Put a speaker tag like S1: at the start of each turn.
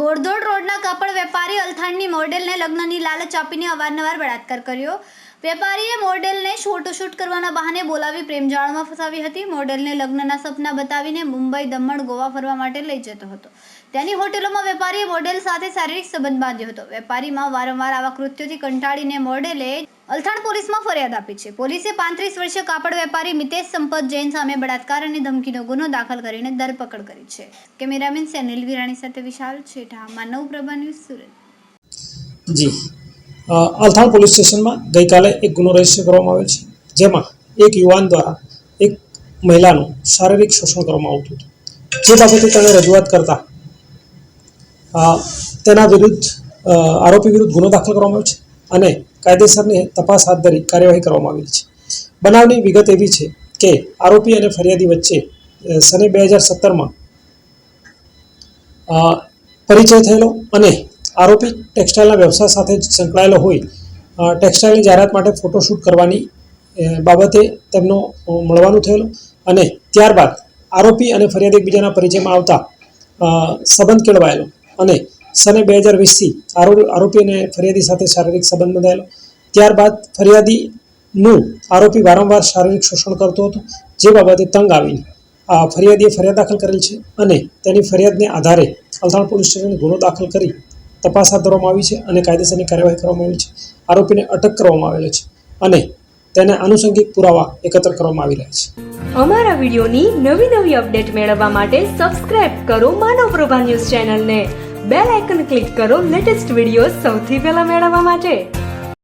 S1: ઘોડદોડ રોડના કાપડ વેપારી અલથાણની મોડેલને લગ્નની લાલચ આપીને અવારનવાર બળાત્કાર કર્યો. વેપારીએ મોડેલને ફોટોશૂટ કરવાના બહાને બોલાવી પ્રેમજાળમાં ફસાવી હતી. મોડેલને લગ્નના સપના બતાવીને મુંબઈ દમણ ગોવા ફરવા માટે લઈ જતો હતો. ત્યાંની હોટેલોમાં વેપારીએ મોડેલ સાથે શારીરિક સંબંધ બાંધ્યો હતો. વેપારીમાં વારંવાર આવા કૃત્યોથી કંટાળીને મોડેલે અલથાણ પોલીસમાં ફરિયાદ આપી છે. પોલીસે પાંત્રીસ વર્ષીય કાપડ વેપારી મિતેશ સંપત જૈન સામે બળાત્કાર અને ધમકીનો ગુનો દાખલ કરીને ધરપકડ કરી છે. કેમેરામેન સેનિલ વિરાણી સાથે વિશાલ છેઠા. માનવ પ્રભા ન્યૂઝ સુરત.
S2: જી. અલથાણ પોલીસ સ્ટેશનમાં ગઈકાલે એક ગુનો રજિસ્ટર કરવામાં આવ્યો છે, જેમાં એક યુવાન દ્વારા એક મહિલાનું શારીરિક શોષણ કરવામાં આવતું હતું. જે બાબતે તેણે રજૂઆત કરતા તેના વિરુદ્ધ આરોપી વિરુદ્ધ ગુનો દાખલ કરવામાં આવ્યો છે અને કાયદેસરની તપાસ હાથ ધરી કાર્યવાહી કરવામાં આવેલી છે. બનાવની વિગત એવી છે કે આરોપી અને ફરિયાદી વચ્ચે સને બે હજાર સત્તરમાં પરિચય થયેલો અને આરોપી ટેક્સટાઇલના વ્યવસાય સાથે સંકળાયેલો હોય ટેક્સટાઇલની જાહેરાત માટે ફોટોશૂટ કરવાની બાબતે તેમનો મળવાનું થયેલું અને ત્યારબાદ આરોપી અને ફરિયાદી એકબીજાના પરિચયમાં આવતા સંબંધ કેળવાયેલો અને સને બે હજાર વીસથી આરોપી અને ફરિયાદી સાથે શારીરિક સંબંધ બંધાયેલો. ત્યારબાદ ફરિયાદીનું આરોપી વારંવાર શારીરિક શોષણ કરતો હતો, જે બાબતે તંગ આવીને આ ફરિયાદીએ ફરિયાદ દાખલ કરેલ છે અને તેની ફરિયાદને આધારે અલથાણ પોલીસ સ્ટેશને ગુનો દાખલ કરી તપાસ હાથ ધરવામાં આવી છે અને કાયદેસરની કાર્યવાહી કરવામાં આવી છે. આરોપીને અટક કરવામાં આવેલો છે અને તેને આનુષંગિક પુરાવા એકત્ર કરવામાં આવી રહ્યા છે.
S3: અમારા વિડીયોની નવી નવી અપડેટ મેળવવા માટે સબસ્ક્રાઇબ કરો માનવ પ્રભા ન્યૂઝ ચેનલને. બેલ આઇકન ક્લિક કરો લેટેસ્ટ વીડિયો સૌથી પહેલા મેળવવા માટે.